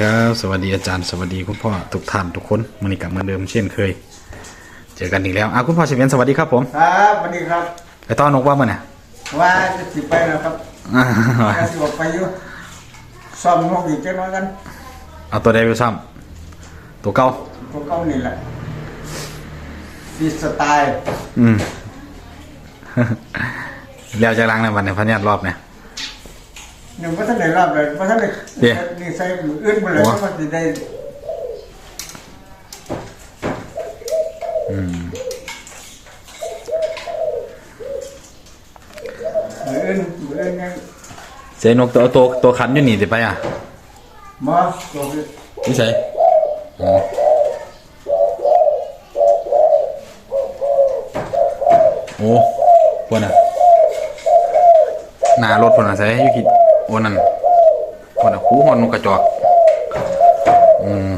วัสดีครับ สวัสดีอาจารย์ สวัสดีคุณพ่อทุกท่านทุกคนมันนี้กลับเหมือนเดิมเช่นเคย เจอกันอีกแล้วอะคุณพ่อเฉวียนสวัสดีครับผมครับสวัสดีครับไปต้อนนกว่ามื่อน่ะว่าจะสิไปแล้วครับอ่าว่าสิออกไปอยู่ซ่อมนกอีกจังน้อยกันเอาตัวใดไปซ้ำตัวเก่าพวกเขานี่แหละฟีสไตล์อืมแล้วจะล้างในวันในพันยัดรอบเนี่ย หนึ่งว่าท่านไหนรอบเลยว่าท่านไหนเดี๋ยวนี่ใส่มืออื่นไปเลยโอ้ว่าจะได้อืมมืออื่นมืออื่นยังเจนกตัวตัวตัวขันอยู่นี่สิไปอะมอสตัวนี้นี่ใช่อ๋อโอ้พวกน่ะหน้ารถพวกน่ะใส่อยุคิด วันนั้นวกน่ะหูหอนนกกระจอกอืม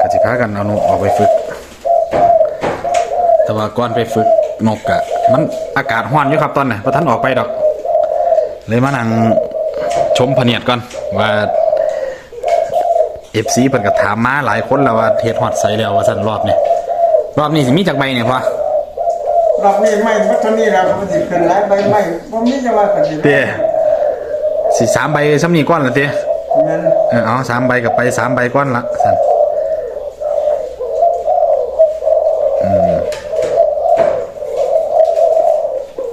กสิพากันเอานกออกไปฝึก แต่ว่าก่อนไปฝึกนกอะมันอากาศห้อนอยู่ครับตอนน่ะพอท่านออกไปดอก เลยมานั่งชมพเนียดก่อนว่าเอฟซีเพิ่นก็ถามมาหลายคนแล้วว่าเทศฮอดใสแล้วว่าสั่นรอบนี่รอบนี้สิมีจักใบเนี่ยพ่อ รอบนี้ไม่วัฒนี่แล้วมันสิเป็นหลายใบไม่ผมนี่จะว่ากันสิเต้สิสามใบซ้ำนี่ก้อนละเต้งั้นเออเอาสามใบกับไปสามใบก้อนละสั่น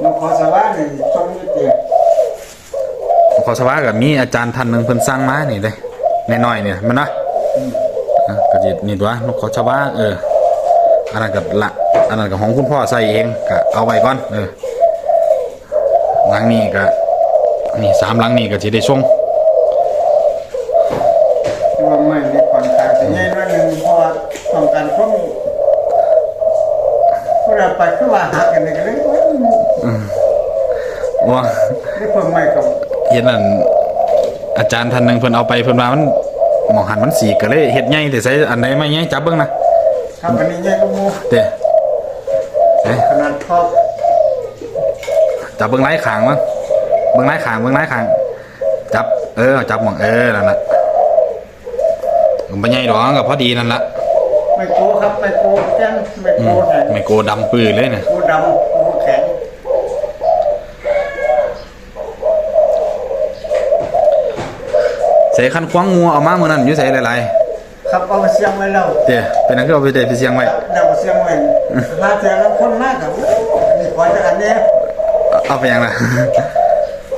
นกขอสวัสดิ์นี่ชมนี่เตียขอสวากับมีอาจารย์ท่านหนึงเพิ่นสั่งมานี่เลยน้อยๆเนี่ยมันเนาะอะก็สินี่ตัวนกขอชวาเอออันนั้นก็ละ อันนั้นก็ของคุณพ่อใส่เองก็เอาไว้ก่อนเออหลังนี้ก็นี่สามหลังนี้ก็สิได้ส่งที่ว่าไม่ในก่อนการจะง่ายน้อยหนึ่งเพราะว่าต้องการพวกเวลาไปคือว่าหักกันเลยก็เลยว่าว่าได้เพิ่มไม่กับเห็นนั่นอาจารย์ท่านหนึงเพิ่นเอาไปเพิ่นว่ามันหมองหันมันสีก็เลยเฮ็ดใหญ่แต่ใส่อันใดไม่ใหญ่จับเบิ่งนะ ครับอันนี้ง่ายก็มูเด้เอ้ย ขนาดทอบ จับเบิ่งไร้ขางมั้งเบิ่งไร้ขางเบิ่งไร้ขาง จับ เออ จับหมองเออนั่นน่ะมันบ่ใหญ่ดอกก็พอดีนั่นล่ะไม่โกครับไม่โกแก้นไม่อืโกมแข็งไม่โกดำปื้อเลยน่ะโกดำโกแข็งใส่คันควางงูเอามามื้อนั้นอยู่ใส่หลายครับเอาไปเสียงไว้แล้วๆเด้เป็นอันคือเอาไปได้ไปเสียงไว้เดี๋ยวเสียงไว้มาเจอแล้วคนมากกับนี่ขอจากอันนี้ เอาไปยังล่ะ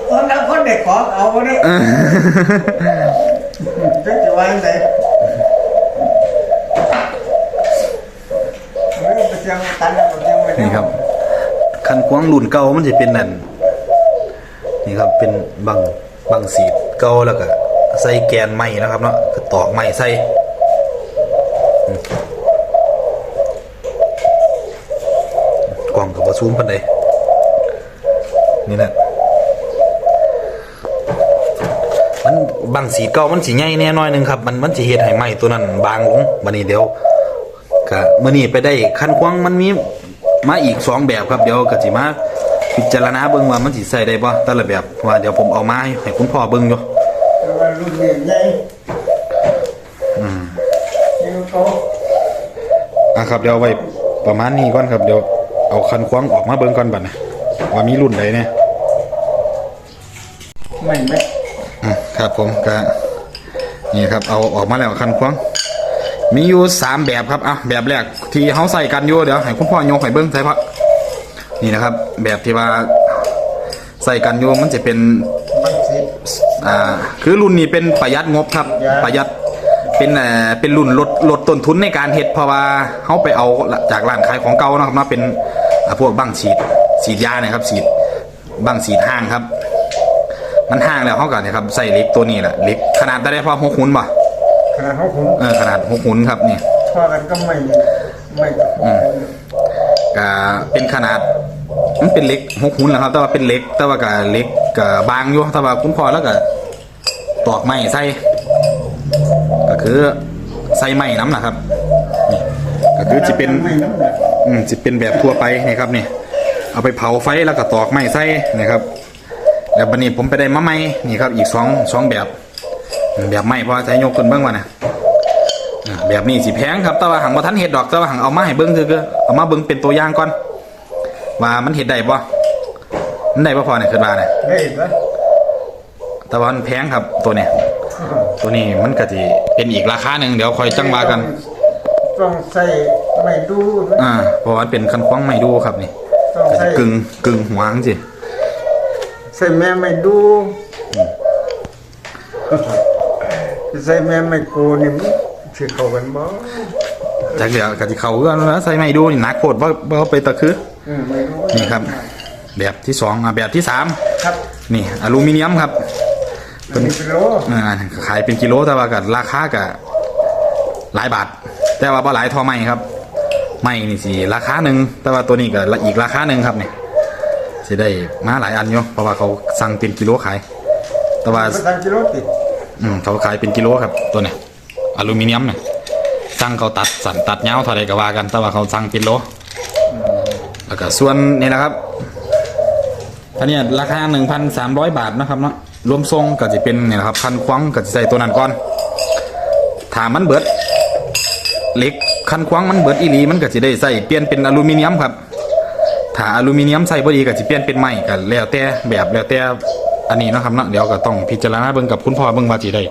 ตอนนั้นคนเด็กขอเอาวันนี้จะจะวางไหนไปเสียงตันแล้วไปเสียงไว้นี่ครับคันควางรุ่นเก่ามันจะเป็นนั่นนี่ครับเป็นบังบังสีเก่าแล้วก็ใส่แกนไม้นะครับเนาะก็ตอกไม้ใส่อืมกล่องกับบ่ซูมปานใด นี่นะมันบังสีเก่ามันสิใหญ่แน่น้อยหนึงครับ มันมันสิเฮ็ดให้ไม้ตัวนั้น บางลงบัดนี้เดี๋ยวก็มื่อนี้ไปได้คันควางมันมีมาอีกสองแบบครับเดี๋ยวก็สิมาพิจารณาเบิ่งว่ามันสิใส่ได้บ่แต่ละแบบเพราะว่าเดี๋ยวผมเอามาให้ให้คุณพ่อเบิ่งอยู่รุ่นนี้ใหญ่นี่โตอะครับเดี๋ยวเอาไว้ประมาณนี้ก่อนครับเดี๋ยวเอาคันควางออกมาเบิ่งก่อนบัดนะว่ามีรุ่นใดเนี่ย ไม่ไม่อืมครับผมก็นี่ครับเอาออกมาแล้วคันควงมีอยู่สามแบบครับอะแบบแรกที่เฮาใส่กันอยู่เดี๋ยวให้คุณพ่อยกให้เบิ่งใส่พะนี่นะครับ แบบที่ว่าใส่กันอยู่มันจะเป็นอ่าคือรุ่นนี้เป็นประหยัดงบครับ ประหยัดเป็นเอ่อเป็นรุ่นลดลดต้นทุนในการเฮ็ดเพราะว่าเขาไปเอาจากร้านขายของเก่านะครับมาเป็นพวกบังฉีดฉีดยาเนี่ยครับฉีดบังฉีดห้างครับ มันห้างแล้วเขาก็เนี่ยครับใส่เหล็กตัวนี้แหละเหล็กขนาดได้พอหกหุ่นป่ะขนาดเขาขุนเออขนาดหกหุ่นครับนี่พอกันก็ไม่ไม่ก็เป็นขนาดมันเป็นเหล็กหกหุ่นแหละครับ แต่ว่าเป็นเหล็ก แต่ว่าก็เหล็กก็บางอยู่แต่ว่าคุณพอแล้วก็ตอกไม้ใส่ก็คือใส่ไม้น้ำนะครับนี่ก็คือจะเป็น ไม่น้ำหนักอืมจะเป็นแบบทั่วไปนี่ครับนี่เอาไปเผาไฟแล้วก็ตอกไม้ใส่นะครับ แล้วบัดนี้ผมไปได้มาใหม่นี่ครับอีกสองสองแบบ แบบใหม่เพราะว่าใช้ยกขึ้นเบิ่งว่าน่ะอ่าแบบนี้สิแพงครับแต่ว่าหังบ่ทันเฮ็ดดอกแต่ว่าหังเอามาให้เบิ่งซื่อๆเอามาเบิ่งเป็นตัวอย่างก่อน ว่ามันเฮ็ดได้บ่มันได้บ่พอเนี่ยคิดว่าเนี่ยได้ปะแต่ว่ามันแพงครับตัวเนี้ยตัวนี้มันก็สิเป็นอีกราคาหนึงเดี๋ยวค่อยจังว่ากันต้องใส่ไม่ดูอ่าเพราะว่ามันเป็นคันคว้างไม่ดูครับนี่ต้องก็ใส่สิกึ่งกึ่งหัวจังซี่ ใส่แม่ไม่ดูใส่แม่ไม่กูนี่มันสิเข้ากันบ่จากเดี๋ยวก็สิเข้ากันแล้วใส่ไม่ดูนี่หนักโคตรบ่บ่เอาไปตะคืออืมไม่รู้นี่ครับ แบบที่สองอะแบบที่สามครับนี่อลูมิเนียมครับอันนี้เป็นโลอ่าขายเป็นกิโลแต่ว่าก็ราคาก็หลายบาท แต่ว่าบ่หลายเทอไม่ครับ ไม่นี่สิราคาหนึ่งแต่ว่าตัวนี้ก็อีกราคาหนึ่งครับนี่ สิได้มาหลายอันอยู่เพราะว่าเขาสั่งเป็นกิโลขาย แต่ว่าภาษากิโลติดอืมเขาขายเป็นกิโลครับตัวเนี้ยอลูมิเนียมเนี่ยสั่งเขาตัดสันตัดเงาวเท่าไรก็ว่ากัน แต่ว่าเขาสั่งเป็นโลแล้วก็ส่วนนี่นะครับอันเนี้ยราคาหนึ่งพันสามร้อยบาทนะครับเนาะรวมทรงก็จะเป็นเนี่ยนะครับพันควังก็จะใส่ตัวนั้นก่อนถามมันเบิดเหล็กคันควังมันเบิดอีหลีมันก็จะได้ใส่เปลี่ยนเป็นอลูมิเนียมครับ ถ้าอลูมิเนียมใส่บ่ดีก็จะเปลี่ยนเป็นไม้กันแล้วแต่แบบแล้วแต่อันนี้เนาะครับเนาะเดี๋ยวก็ต้องพิจารณาเบิ่งกับคุณพ่อเบิ่งว่าสิได้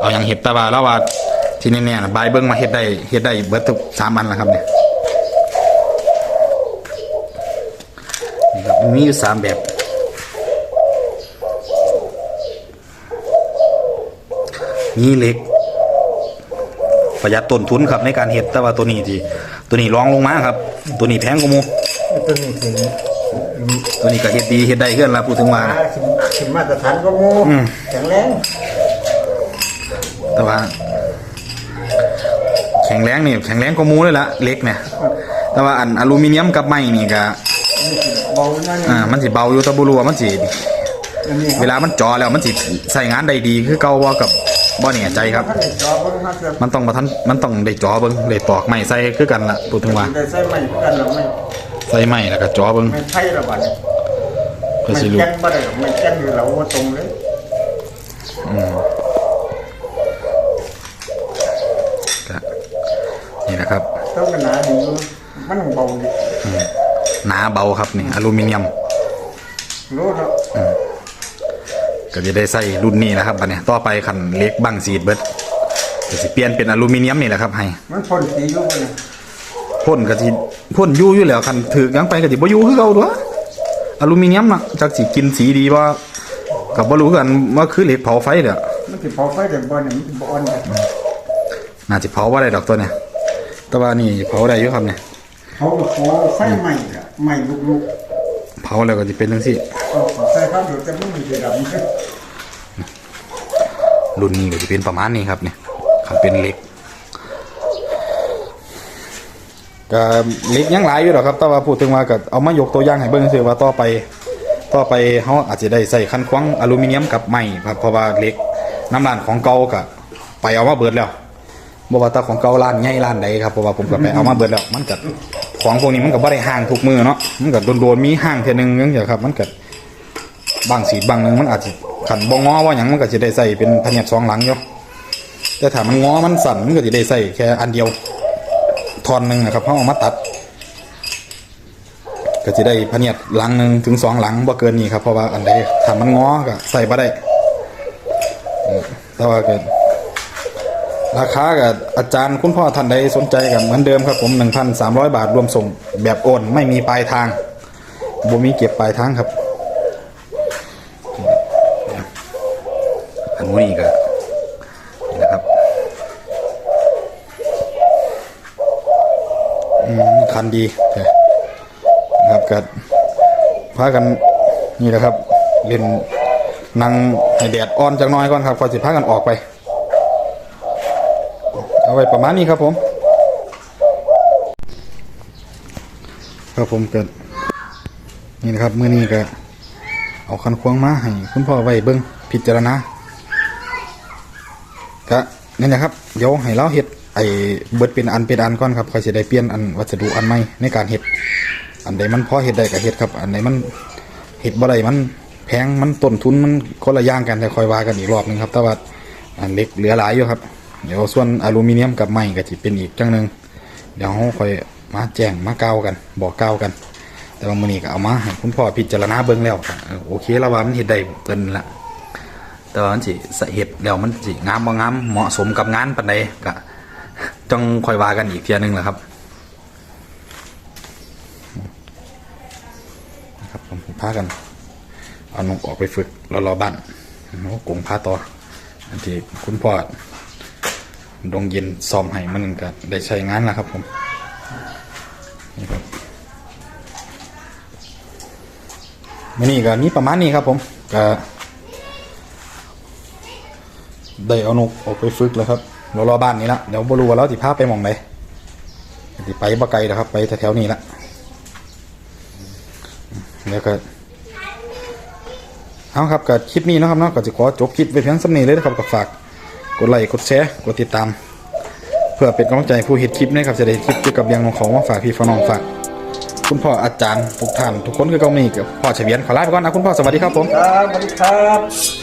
เอาอย่างเห็ดตาบาแล้วว่าที่แน่ๆนะบายเบิ่งมาเฮ็ดได้เฮ็ดได้เบิดทุกสามอันแล้วครับเนี่ยนี่ครับมีอยู่สามแบบมีเหล็กประหยัดต้นทุนครับในการเฮ็ดแต่ว่าตัวนี้ที่ตัวนี้รองลงมาครับ ตัวนี้แพงกว่าหมู ตัวนี้ถึงตัวนี้ก็เฮ็ดดีเฮ็ดได้เฮือนละพูดถึงว่าถึงถึงมาตรฐานก็มูอืมแข็งแรงแต่ว่า แข็งแรงนี่แข็งแรงกว่าหมูเลยละเล็กเนี่ยแต่ว่าอันอลูมิเนียมกับไม้นี่ก็เบานั่นอ่ามันสิเบาอยู่แตะบุรัวามันสิอันนี้เวลามันจ่อแล้วมันสิใส่งานได้ดีคือเก่าบ่กับบ่แน่ใจครับท่าได้จอเบิ่งมาเกือบมันต้องมาทันมันต้องได้จ่อเบิ่งได้ตอกไม้ใส่คือกันล่ะพูดถึงว่า ได้ใส่ไม่กันหรอไม่ ใส่ไม้แล้วก็จ่อเบิ่งไม่ไพ่ระบาดเพื่อไม่สิรู้แจ้งบ่ได้หรอกไม่แจ้งอยู่เราว่าตรงเลยก็นี่นะครับต้องกันหนาดีอยู่มันเบาดีหนาเบาครับนี่อลูมิเนียม รู้เนาะก็จะได้ใส่รุ่นนี้นะครับบัดเนี้ต่อไปคันเล็กบังซีดเบิดก็สิเปลี่ยนเป็นอลูมิเนียมนี่แหละครับให้มันพ่นสีอยู่บ่เนี่ยพ่นก็สิ พ่นอยู่อยู่แล้วคันถือยังไปก็สิบ่อยู่คือเก่าตัวอลูมิเนียมน่ะจักสิกินสีดีบ่ก็บ่รู้คือกันว่าคือเหล็กเผาไฟเด้อมันสิเผาไฟแต่บ่เนี่ยมันสิบ่อ่อนเลยน่าสิเผาบ่ได้ดอกตัวเนี่ยแต่ว่านี่เผาได้อยู่ครับเนี่ยเขาก็ขอไฟใหม่อะใหม่ลุกเผาแล้วก็สิเป็นจังซี่ๆเอาขอไฟข้าวเดี๋ยวจะไม่มีสีดำเลยรุ่นนี้ก็สิเป็นประมาณนี้ครับเนี่ยคันเป็นเหล็ก ก็เล็กยังหลายอยู่ดอกครับ แต่ว่าพูดถึงว่าก็เอามายกตัวอย่างให้เบิ่งซื่อว่าต่อไปต่อไปเขาอาจจะได้ใส่คันควงอลูมิเนียมกับไม้ครับเพราะว่าเหล็กน้ำร้านของเก่าก็ไปเอามาเบิดแล้วบ่ว่าต่ของเก่าร้านใหญ่ร้านใดครับเพราะว่าผมก็ไปเอามาเบิดแล้วมันก็ของพวกนี้มันก็บ่ได้ห่างทุกมือเนาะมันก็โดนๆมีห่างเทื่อนึงจังซี่ครับ มันก็บางสีบางนึงมันอาจจะขันบ่งอว่าหยังมันก็สิได้ใส่เป็นพะเนียดสองหลังอยู่แต่ถ้ามันงอมันสั่นมันก็สิได้ใส่แค่อันเดียว ทอนหนึ่งนะครับเฮาเอามาตัด ก็จะได้พเนียดหลังหนึ่งถึงสองหลังบ่เกินนี้ครับเพราะว่าอันใดถ้ามันงอก็ใส่บ่ได้แต่ว่าก็ราคากับอาจารย์คุณพ่อท่านใดสนใจกันเหมือนเดิมครับผม 1,300 บาทรวมส่ง แบบโอนไม่มีปลายทางบ่มีเก็บปลายทางครับ อันนี้ก็นี่นะครับ อืม คันดีนะครับก็พากันนี่แหละครับเล่นนั่งให้แดดอ่อนจักน้อยก่อนครับก่อนสิพากันออกไป เอาไว้ประมาณนี้ครับผม ครับผมเกิดนี่นะครับมื้อนี้ก็เอาคันควงมาให้คุณพ่อไว้เบิ่งพิจารณาก็นี่แหละครับ เดี๋ยวให้เราเฮ็ด ไอ้เบิดเป็นอันเป็นอันก่อนครับค่อยสิได้เปลี่ยนอันวัสดุอันใหม่ในการเฮ็ดอันใดมันพอเฮ็ดได้ก็เฮ็ดครับ อันไหนมันเฮ็ดบ่ได้มันแพงมันต้นทุนมันคนละอย่างกันแต่คอยว่ากันอีกรอบนึงครับแต่ว่าอันเล็กเหลือหลายอยู่ครับ เดี๋ยวส่วนอลูมิเนียมกับไม้ก็จะเป็นอีกจังหนึ่งเดี๋ยวเราค่อยมาแจ้งมาเก้ากันบอกเก้ากัน แต่ว่ามือนี้ก็เอามาให้คุณพ่อพิจารณาเบิ่งแล้วโอเคแล้วว่ามันเฮ็ดได้เกินละแต่ว่ามันสิสะเฮ็ดแล้วมันสิงามบ่งามเหมาะสมกับงานปานใดก็ จังคอยว่ากันอีกเทียหนึงแหละครับนะครับผมพากันเอานกออกไปฝึกรอรอบ้านนกกงพาต่ออันที่คุณพ่อดงเย็นซ้อมให้มันก็ได้ใช้งานแล้วครับผมนี่ครับมื่อนี้ก็มีประมาณนี้ครับผมก็ได้เอานกออกไปฝึกแล้วครับ รอรอบ้านนี้ละเดี๋ยวบรูว่าเราติพาพไปมองไหนติไปบ่ไกลนะครับ ไปแถวๆนี้ละแล้วก็เอาครับกับคลิปนี้นะครับเนาะก็จะขอจบคลิปไว้เพียงสำนี้เลยนะครับก็ฝากกดไลค์กดแชร์กดติดตาม เพื่อเป็นกำลังใจผู้เห็นคลิปนะครับจะได้คลิปเกี่ยวกับเรื่องของมาฝากพี่ฝากน้องฝาก คุณพ่ออาจารย์ทุกท่านทุกคนคือเกามีกับพ่อเฉวียนขอลาไปก่อนนะคุณพ่อสวัสดีครับผมครับสวัสดีครับ